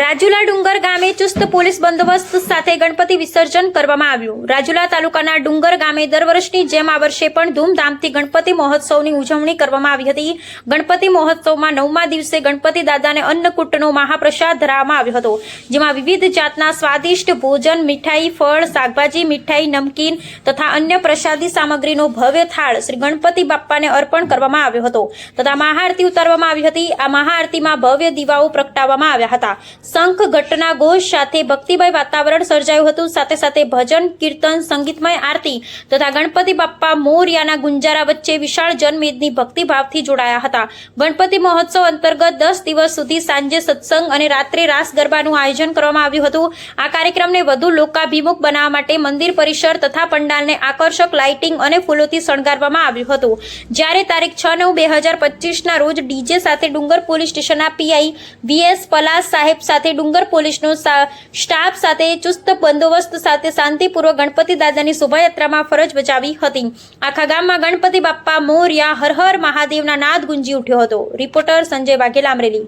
રાજુલા ડુંગર ગામે ચુસ્ત પોલીસ બંદોબસ્ત સાથે ગણપતિ વિસર્જન કરવામાં આવ્યું. રાજુલા તાલુકાના ડુંગર ગામે દર વર્ષની જેમ આ વર્ષે પણ ધૂમધામથી ગણપતિ મહોત્સવની ઉજવણી કરવામાં આવી હતી. ગણપતિ મહોત્સવમાં નવમા દિવસે ગણપતિ દાદાને અન્નકૂટનો મહાપ્રસાદ ધરાવવામાં આવ્યો હતો, જેમાં વિવિધ જાતના સ્વાદિષ્ટ ભોજન, મીઠાઈ, ફળ, શાકભાજી, મીઠાઈ, નમકીન તથા અન્ય પ્રસાદી સામગ્રીનો ભવ્ય થાળ શ્રી ગણપતિ બાપ્પાને અર્પણ કરવામાં આવ્યો હતો. તથા મહાઆરતી ઉતારવામાં આવી હતી. આ મહાઆરતીમાં ભવ્ય દીવાઓ પ્રગટાવવામાં આવ્યા હતા. શંખ ઘટના ઘોષ સાથે ભક્તિમય વાતાવરણ સર્જાયું હતું. સાથે સાથે ભજન, કીર્તન, સંગીતમય આરતી તથા ગણપતિ બાપ્પા મોરિયાના ગુંજારા વચ્ચે વિશાળ જનમેદની ભક્તિભાવથી જોડાયા હતા. ગણપતિ મહોત્સવ અંતર્ગત દસ દિવસ સુધી સાંજે સત્સંગ અને રાત્રે રાસ ગરબાનું આયોજન કરવામાં આવ્યું હતું. આ કાર્યક્રમને વધુ લોકાભિમુખ બનાવવા માટે મંદિર પરિસર તથા પંડાલને આકર્ષક લાઇટિંગ અને ફૂલોથી શણગારવામાં આવ્યું હતું. જ્યારે તારીખ છ નવ બે હજાર પચીસના રોજ ડીજે સાથે ડુંગર પોલીસ સ્ટેશનના પીઆઈ વીએસ પલાસ સાહેબ સાથે ડુંગર પોલીસનો સ્ટાફ સાથે ચુસ્ત બંદોબસ્ત સાથે શાંતિપૂર્વક ગણપતિ દાદાની શોભાયાત્રામાં ફરજ બજાવી હતી. આખા ગામમાં ગણપતિ બાપ્પા મોર્યા હર હર મહાદેવના નાદ ગુંજી ઉઠ્યો હતો. રિપોર્ટર સંજય વાઘેલા અમરેલી.